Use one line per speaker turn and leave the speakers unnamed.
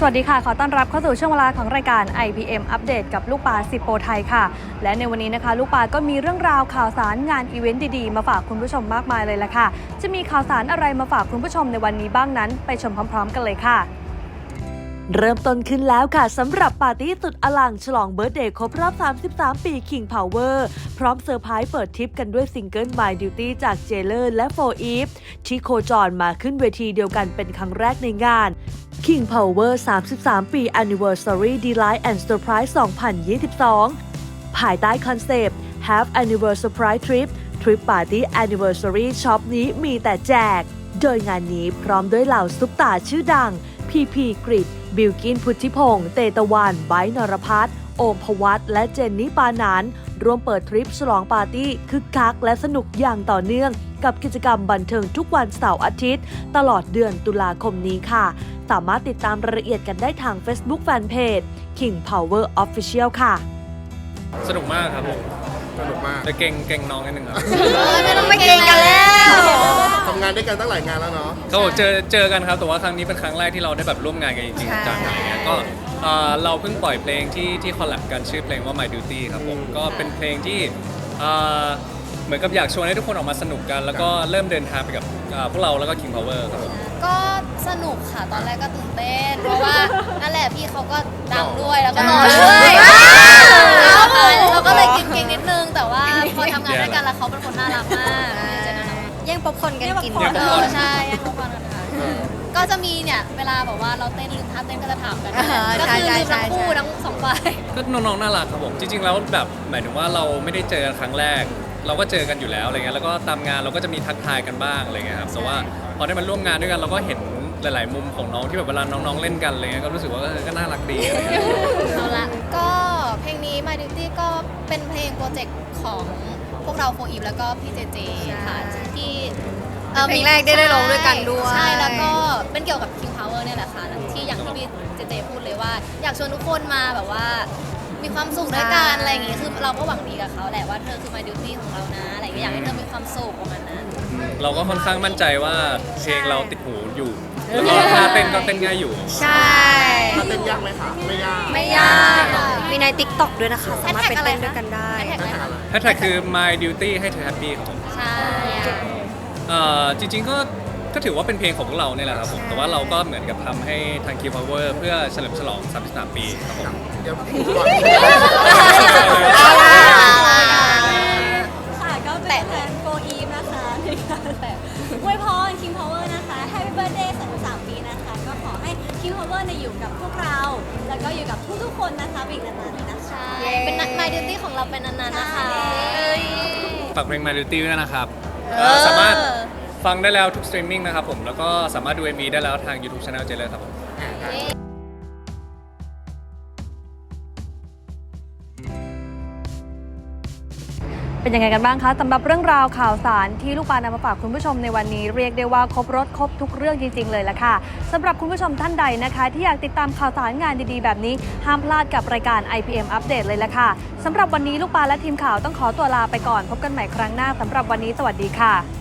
สวัสดีค่ะ ขอต้อนรับเข้าสู่ช่วงเวลาของรายการ IPM อัปเดตกับลูกปลาสิโปไทยค่ะ และในวันนี้นะคะ ลูกปลาก็มีเรื่องราวข่าวสารงานอีเวนต์ดีๆ มาฝากคุณผู้ชมมากมายเลยละค่ะ จะมีข่าวสารอะไรมาฝากคุณผู้ชมในวันนี้บ้างนั้น ไปชมพร้อม ๆ กันเลยค่ะเริ่มต้นขึ้นแล้วค่ะสำหรับปาร์ตี้สุดอลังฉลองเบิร์ธเดย์ครบรอบ 33 ปี King Power พร้อมเซอร์ไพรส์เปิดทริปกันด้วยซิงเกิล My Duty จากเจเลอร์และโฟอีฟที่โคจรมาขึ้นเวทีเดียวกันเป็นครั้งแรกในงาน King Power 33 ปี Anniversary Delight and Surprise 2022 ภายใต้คอนเซปต์ Have Anniversary Trip Trip Party Anniversary Shop นี้มีแต่แจก โดยงานนี้พร้อมด้วยเหล่าซุปตาชื่อดัง พีพีกริดบิลกินพุทธิพงษ์เตตะวันไบนรพัฒน์โอมพวัตและเจนนี่ปานัน ร่วมเปิดทริปฉลองปาร์ตี้คึกคักและสนุกอย่างต่อเนื่อง กับกิจกรรมบันเทิงทุกวันเสาร์อาทิตย์ ตลอดเดือนตุลาคมนี้ค่ะ สามารถติดตามรายละเอียดกันได้ทาง Facebook Fanpage King Power Official ค่ะ
สนุกมากครับผม
สนุกมาก
แต่เก่งเก่งน้องนิดนึงครับ
ไม่ต้องไปเก่งกันแล้ว
ทำงาน ด้วยกันตั้งหลายงานแล้วเนาะ
ก็เจอเจอกันครับแต่ว่าครั้งนี้เป็นครั้งแรกที่เราได้แบบร่วมงานกันจริงๆจังๆอะไรเงี้ยก็เอ่อเราเพิ่งปล่อยเพลงที่ที่คอลแลบกันชื่อเพลงว่า My Duty ครับผมก็เป็นเพลงที่เอ่อเหมือนกับอยากชวนให้ทุกคนออกมาสนุกกัน แล้วก็เริ่มเดินทางไปกับเอ่อพวกเราแล้วก็ King Power ครับผม
ก็สนุกค่ะตอนแรกก็ตื่นเต้น เพราะว่านั่นแหละพี่เขาก็ดังด้วยแล้วก็หล่อด้วย ก็จะมีเนี่ยเวลาแบบว่าเราเต้นลืมท่าเต้นก็จะถามกัน
อ่าฮะ
ก็คือ
ใช่
ลืม
ใช่
ทั้งคู่
ใช่
ทั้งสองฝ่าย
ก็น้องๆน่ารักครับผมจริง ๆ แล้วแบบหมายถึงว่าเราไม่ได้เจอกันครั้งแรก เราก็เจอกันอยู่แล้วอะไรเงี้ยแล้วก็ตามงานเราก็จะมีทักทายกันบ้างอะไรเงี้ยครับแต่ว่าพอได้มาร่วมงานด้วยกันเราก็เห็นหลาย ๆ มุมของน้องที่แบบเวลาน้องๆเล่นกันอะไรเงี้ยก็รู้สึกว่าเออก็น่ารักดีอะไรเงี้ย
เอาละก็เพลงนี้ My Duty ก็เป็นเพลงโปรเจกต์ของพวกเราโฟอีฟแล้วก็พี่เจเจค่ะที่ อ่อ
เพลงแรกได้ได้ร้องด้วยกันด้วย
ใช่แล้วก็เป็นเกี่ยวกับ King Power เนี่ยแหละค่ะที่อย่างที่พี่เจเจพูดเลยว่า อยากชวนทุกคนมาแบบว่า มีความสุขด้วยกันอะไรอย่างงี้คือเราก็หวังดีกับเขาแหละว่าเธอคือ My Duty ของเรานะอะไรอย่างเงี้ยอยากให้เธอมีความสุขประมาณนั้น
เราก็ค่อนข้างมั่นใจว่าเพลงเราติดหูอยู่แล้วก็ท่าเต้นก็เต้นง่ายอยู่
ใช่
มันเต้นยากไหมคะไม่ยาก
ไม่ยากมีในติ๊กต็อกด้วยนะคะ สามารถไปเต้นด้วยกันได้
แฮชแท็ก
แฮช
อะไร
แท็กอะไร
แฮชแท็กคือ my duty ให้เธอ happy ครับผม
ใช่
เอ่อจริงๆก็ก็ถือว่าเป็นเพลงของพวกเราเนี่ยแหละครับผม แต่ว่าเราก็เหมือนกับทำให้ทาง King Power เพื่อเฉลิมฉลอง 33 ปีครับผม
เดี๋ยวพูดก่อน
ค่ะก็เป็นแฟนโฟอีฟนะคะในการแต่อวยพร King Power นะคะ Happy Birthday 33ปีนะคะ ก็ขอให้ King Power เนี่ยอยู่กับพวกเรา แล้วก็อยู่กับทุกๆคนนะคะไปอีกนานๆเลยนะคะ
ใช่เป็น My Duty ของเราเป็นนานๆนะคะ
ฝากเพลง my duty ด้วยนะครับเอ่อสามารถ ฟังได้แล้วทุกสตรีมมิ่งนะครับผม แล้วก็สามารถดู MV ได้แล้วทาง YouTube Channel เจเลยครับผม
เป็นยังไงกันบ้างคะสำหรับเรื่องราวข่าวสารที่ลูกปานำมาฝากคุณผู้ชมในวันนี้เรียกได้ว่าครบรถครบทุกเรื่องจริง ๆ เลยละค่ะสำหรับคุณผู้ชมท่านใดนะคะ ที่อยากติดตามข่าวสารงานดีๆ แบบนี้ ห้ามพลาดกับรายการ IPM อัปเดตเลยละค่ะสำหรับวันนี้ลูกปานและทีมข่าวต้องขอตัวลาไปก่อน พบกันใหม่ครั้งหน้าสำหรับวันนี้สวัสดีค่ะ